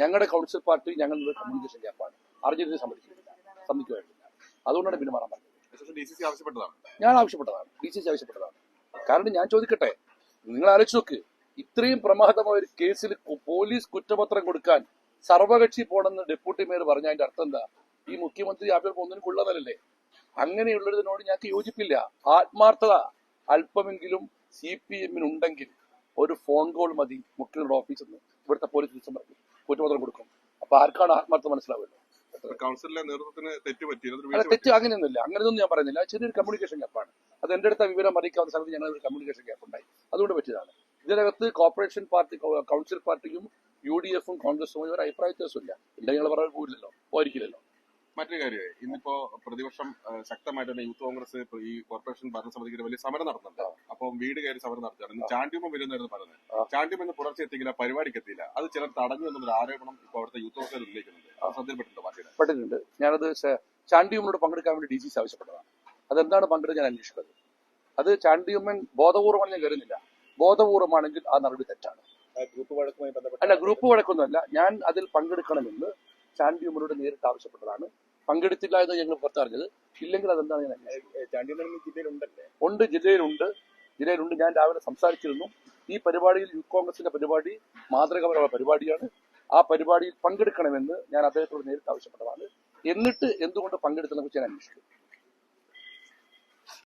ഞങ്ങളുടെ council party ഞങ്ങളുടെ communication ഗ്യാപ്പാണ്. അറിഞ്ഞിട്ട് സമ്മതിക്കുന്നില്ല സമ്മതിക്കുമായിട്ടില്ല അതുകൊണ്ടാണ് പറഞ്ഞത്. സി സി ആവശ്യപ്പെട്ടതാണ്. ഞാൻ ആവശ്യപ്പെട്ടതാണ്. ഡി സി സി ആവശ്യപ്പെട്ടതാണ്. കാരണം ഞാൻ ചോദിക്കട്ടെ നിങ്ങൾ ആലോചിച്ച് നോക്ക്. ഇത്രയും പ്രമാദമായ ഒരു കേസിൽ പോലീസ് കുറ്റപത്രം കൊടുക്കാൻ സർവകക്ഷി പോണെന്ന് ഡെപ്യൂട്ടി മേയർ പറഞ്ഞ അതിന്റെ അർത്ഥം എന്താ? ഈ മുഖ്യമന്ത്രി ആഭ്യന്തര ഒന്നിനും കൊള്ളതല്ലേ അങ്ങനെയുള്ളതിനോട് ഞങ്ങൾക്ക് യോജിപ്പില്ല. ആത്മാർത്ഥത അല്പമെങ്കിലും സി പി എമ്മിനുണ്ടെങ്കിൽ ഒരു ഫോൺ കോൾ മതി മുഖ്യമന്ത്രിയുടെ ഓഫീസിൽ നിന്ന് ഇവിടുത്തെ പോലീസ് ഉദ്യോഗസ്ഥന്മാർക്ക് കുറ്റപത്രം കൊടുക്കും. അപ്പൊ ആർക്കാണ് ആത്മാർത്ഥം മനസ്സിലാവുമല്ലോ കൗൺസിലിലെ നേതൃത്വത്തിന് തെറ്റ് അങ്ങനെയൊന്നുമില്ല. അങ്ങനെയൊന്നും ഞാൻ പറയുന്നില്ല. ചെറിയൊരു കമ്മ്യൂണിക്കേഷൻ ഗ്യാപ്പാണ് അത് എന്റെ അടുത്ത വിവരം അറിയിക്കാവുന്ന സമയത്ത് ഞങ്ങൾ ഒരു കമ്മ്യൂണിക്കേഷൻ ഗ്യാപ്പ് ഉണ്ടായി. അതുകൊണ്ട് പറ്റിയതാണ്. ഇതിനകത്ത് കോർപ്പറേഷൻ പാർട്ടി കൗൺസിൽ പാർട്ടിയും യു ഡി എഫും കോൺഗ്രസും ഒരു അഭിപ്രായ വ്യത്യാസമില്ല. ഇല്ല ഞങ്ങൾ പറയാൻ പോയില്ലല്ലോ പോയിരിക്കില്ലല്ലോ. മറ്റൊരു കാര്യമായി ഇന്നിപ്പോ പ്രതിപക്ഷം ശക്തമായിട്ട് തന്നെ യൂത്ത് കോൺഗ്രസ് ഈ കോർപ്പറേഷൻ ഭരണസമിതിക്ക് വലിയ സമരം നടത്തുന്നുണ്ട് അപ്പം വീട് കയറി സമരം നടത്തുകയാണ്. ഇന്ന് ചാണ്ടിയമ്മ വരുന്നായിരുന്നു. പറഞ്ഞത്. ചാണ്ടിയമ്മ ഇന്ന് പുലർച്ചെ എത്തിയില്ല പരിപാടിക്ക് എത്തിയില്ല. അത് ചിലർ തടഞ്ഞു എന്നൊരു ആരോപണം ഇപ്പൊ അവിടുത്തെ യൂത്ത് കോൺഗ്രസ് ഉന്നയിക്കുന്നുണ്ട്. അത് ശ്രദ്ധയിൽപ്പെട്ടിട്ടുണ്ട് പാർട്ടിയുടെ. പെട്ടിട്ടുണ്ട്. ഞാനത് ചാണ്ടിയമ്മനോട് പങ്കെടുക്കാൻ വേണ്ടി ഡി സി സി ആവശ്യപ്പെട്ടതാണ്. അതെന്താണ് പങ്കെടുക്കാൻ ഞാൻ അന്വേഷിക്കുന്നത്? അത് ചാണ്ടിയമ്മൻ ബോധപൂർവമാണ് ഞാൻ കരുതുന്നില്ല ബോധപൂർവമാണെങ്കിൽ ആ നടപടി തെറ്റാണ്. ഗ്രൂപ്പ് വഴക്കുമായി ബന്ധപ്പെട്ട അല്ല ഗ്രൂപ്പ് വഴക്കൊന്നുമല്ല. ഞാൻ അതിൽ പങ്കെടുക്കണമെന്ന് ചാണ്ടിയമ്മനോട് നേരിട്ട് ആവശ്യപ്പെട്ടതാണ്. പങ്കെടുത്തില്ല എന്ന് ഞങ്ങൾ പുറത്തറിഞ്ഞത് ഇല്ലെങ്കിൽ അതെന്താണ് ഞാൻ ഉണ്ട് ജില്ലയിലുണ്ട്. ജില്ലയിലുണ്ട്. ഞാൻ രാവിലെ സംസാരിച്ചിരുന്നു. ഈ പരിപാടിയിൽ യൂത്ത് കോൺഗ്രസിന്റെ പരിപാടി മാതൃകാപരമായ പരിപാടിയാണ്. ആ പരിപാടിയിൽ പങ്കെടുക്കണമെന്ന് ഞാൻ അദ്ദേഹത്തോട് നേരിട്ട് ആവശ്യപ്പെട്ടതാണ്. എന്നിട്ട് എന്തുകൊണ്ട് പങ്കെടുത്തതിനെ കുറിച്ച് ഞാൻ അന്വേഷിക്കും